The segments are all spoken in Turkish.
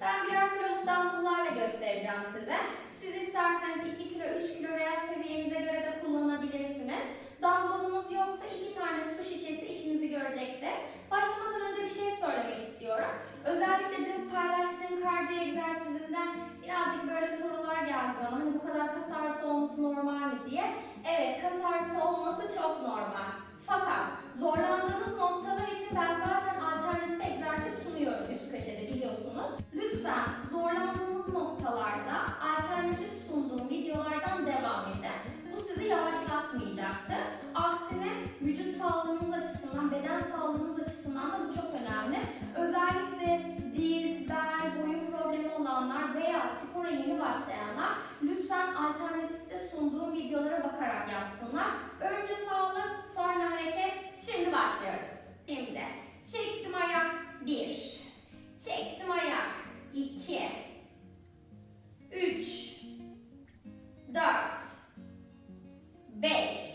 Ben birer kiloluk dumbbell'larla göstereceğim size. Siz isterseniz 2 kilo, 3 kilo veya seviyenize göre de kullanabilirsiniz. Dumbbell'ımız yoksa 2 tane su şişesi işinizi görecektir. Başlamadan önce bir şey söylemek istiyorum. Özellikle dün paylaştığım kardiyo egzersizinden birazcık böyle sorular geldi bana. Hani bu kadar kas ağrısı olması normal başlayanlar lütfen alternatifte sunduğum videolara bakarak yapsınlar. Önce sağlık, sonra hareket. Şimdi başlıyoruz. Şimdi çektim ayak 1. Çektim ayak 2. 3. 4. 5.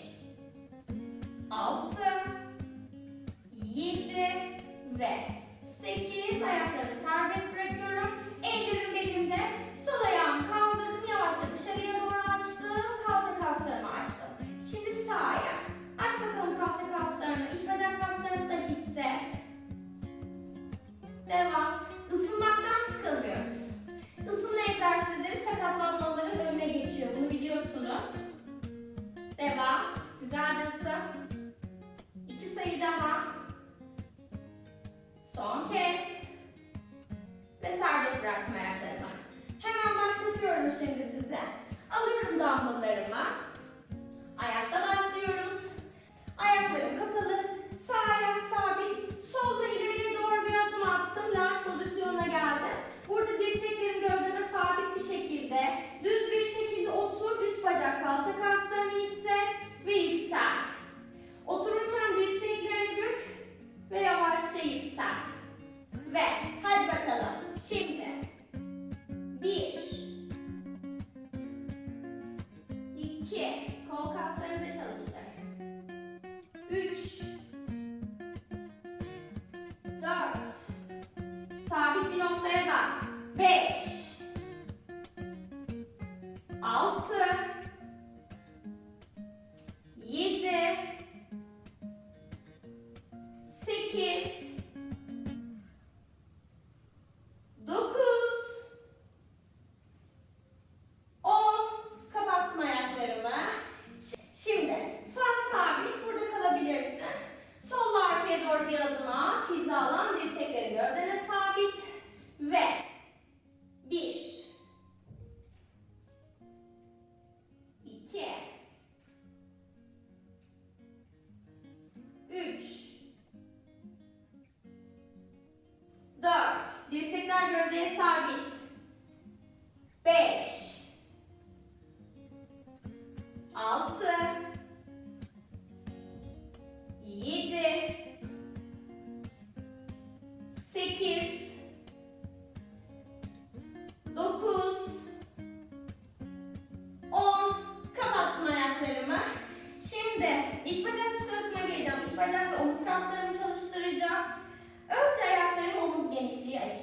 başlatıyorum şimdi size. Alıyorum dumbbelllarımı. Ayakta başlıyoruz. Ayaklarım kapalı. Sağ ayak sabit. Solla ileriye doğru bir adım attım. Launch pozisyonuna geldim. Burada dirseklerim gövdeme sabit bir şekilde. Düz bir şekilde otur. Üst bacak kalça kaslarını hisset. Ve yüksel. Otururken dirseklerini bük. Ve yavaşça yüksel. Ve hadi bakalım. Şimdi.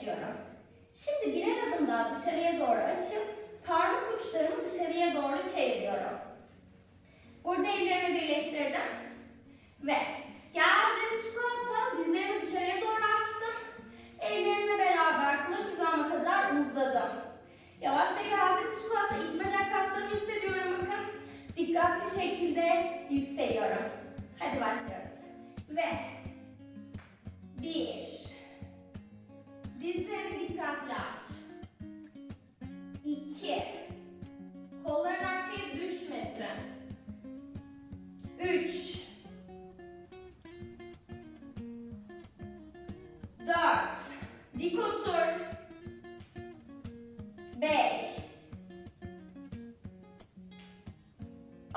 Açıyorum. Şimdi birer adım daha dışarıya doğru açıp parmak uçlarımı dışarıya doğru çeviriyorum. Burada ellerimi birleştirdim. Ve geldim squat'a dizlerimi dışarıya doğru açtım. Ellerimle beraber kulak hizama kadar uzadım. Yavaşça geldim squat'a iç bacak kaslarını hissediyorum bakın. Dikkatli şekilde yükseliyorum. Hadi başlıyoruz. Ve bir.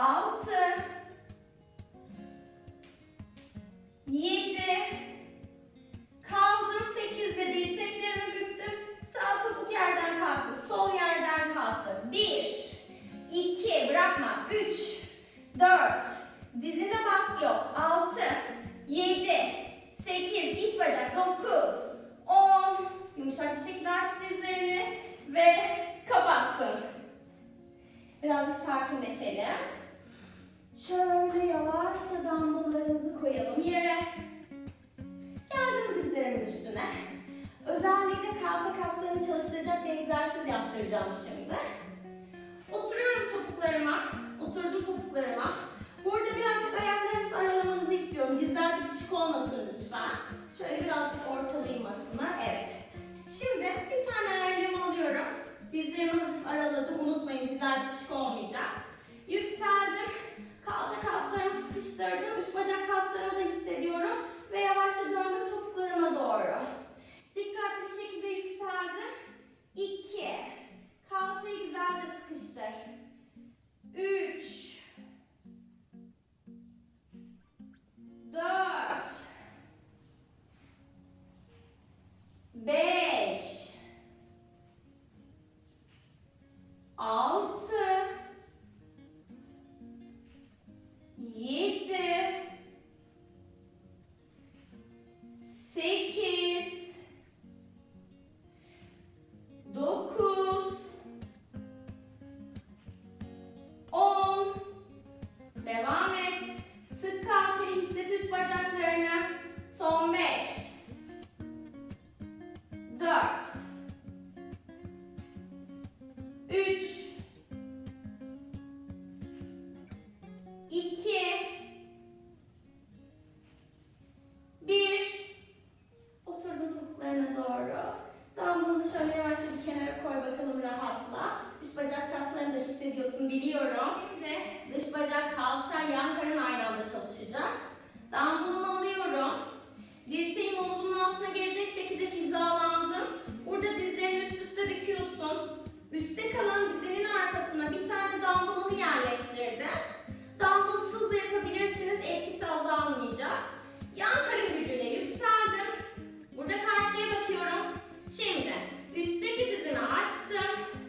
outside hafif araladım. Unutmayın dizler bitişik olmayacak. Yükseldim. Kalça kaslarımı sıkıştırdım. Üst bacak kaslarımı da hissediyorum. Ve yavaşça döndüm topuklarıma doğru. Dikkatli bir şekilde yükseldim. 2. Kalçayı güzelce sıkıştır. 3. Devam et. Sık kalçayı hisset üst bacaklarını. Son beş. Dört. Üç. İki. Bir. Oturdun topuklarına doğru. Dumbbell'ını şöyle yavaşça bir kenara koy bakalım rahatla. Üst bacak kaslarını da hissediyorsun biliyorum. Şimdi dış bacak, kalça, yan karın aynı anda çalışacak. Dumbbell'ımı alıyorum. Dirseğim omuzumun altına gelecek şekilde hizalandım. Burada dizlerini üst üste büküyorsun. Üstte kalan dizinin arkasına bir tane dumbbell'ını yerleştirdim. Dumbbell'sız da yapabilirsiniz. Etkisi azalmayacak. Yan karın gücüne yükseldim. Burada karşıya bakıyorum. Şimdi üstteki dizimi açtım.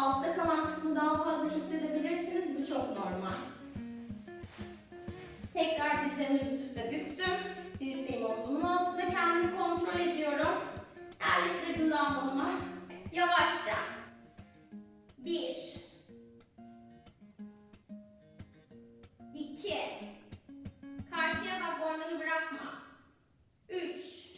Altta kalan kısmı daha fazla hissedebilirsiniz. Bu çok normal. Tekrar dizlerimi üst üste büktüm. Dirseğimi omzumun altında kendimi kontrol ediyorum. Yerleştirdim dumbbellımı. Yavaşça. Bir. İki. Karşıya bak boynunu bırakma. Üç.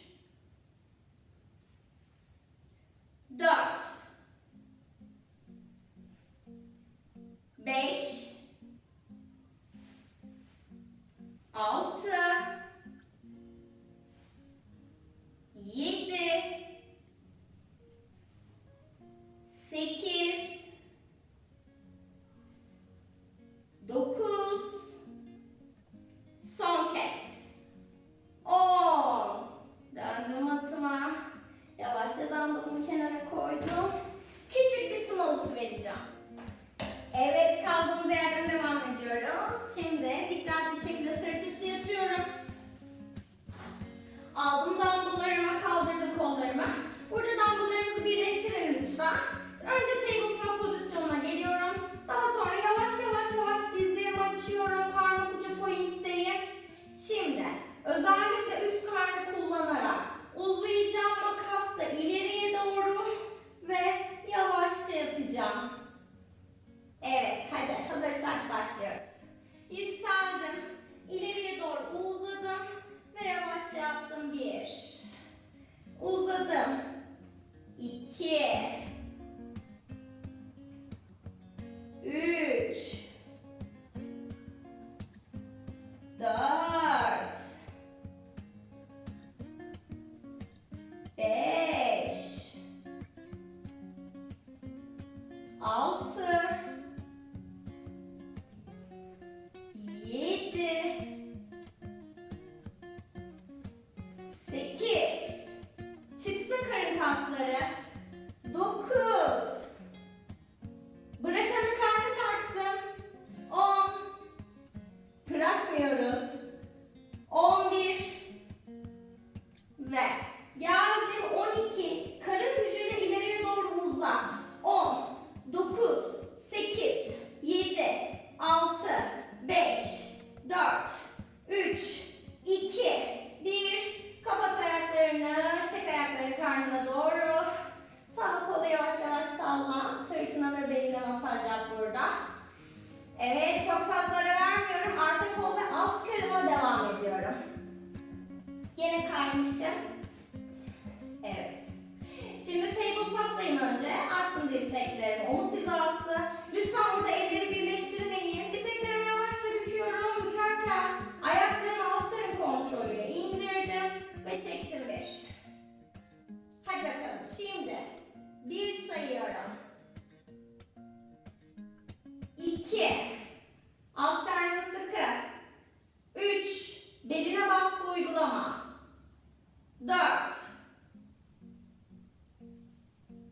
bırakmıyoruz. 11 ve geldim 12. Karın gücüyle ileriye doğru uzan. 10, 9, 8, 7, 6, 5, 4, 3, 2, 1. Kapat ayaklarını. Çek ayakları karnına doğru. Sağa sola yavaş yavaş sallan. Sırtına ve beline masaj yap burada. Evet çok fazla ara yapmışım. Evet. Şimdi tabletop'tayım önce. Açtım dirseklerimi. Omuz hizası. Lütfen burada elleri birleştirmeyin. Dirseklerimi yavaşça büküyorum. Bükerken ayaklarımı altlarım kontrolüyle indirdim ve çektim bir. Hadi bakalım. Şimdi bir sayıyorum. İki. Alttan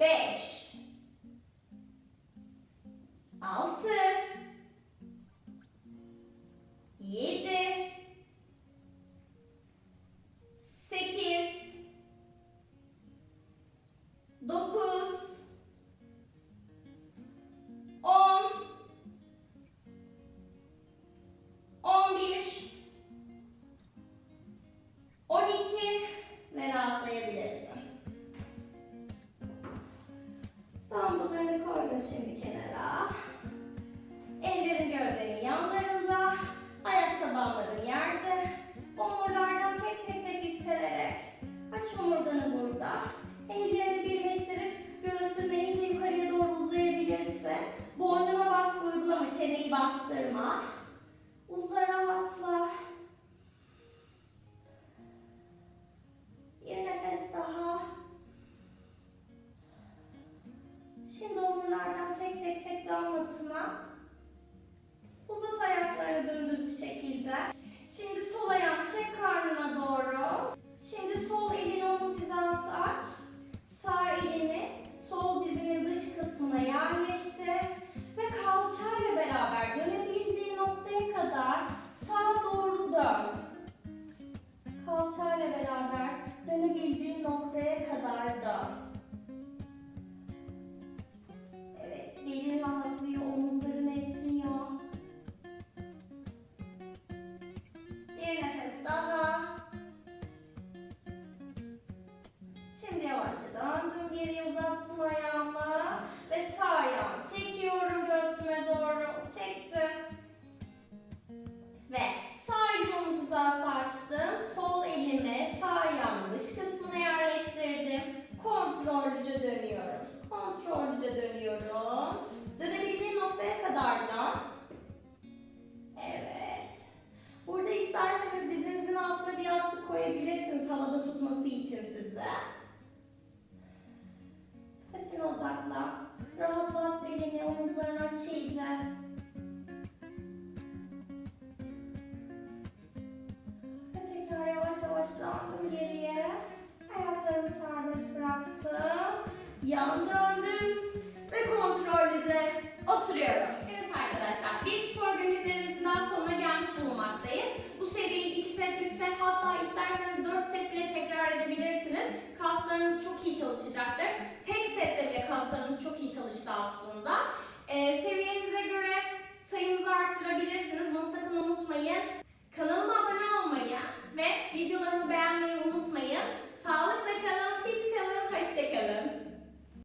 Peixe. bir nefes daha çalışacaktır. Tek sette bile kaslarınız çok iyi çalıştı aslında. Ee, seviyenize göre sayınızı arttırabilirsiniz. Bunu sakın unutmayın. Kanalıma abone olmayı ve videolarımı beğenmeyi unutmayın. Sağlıkla kalın, fit kalın, hoşçakalın.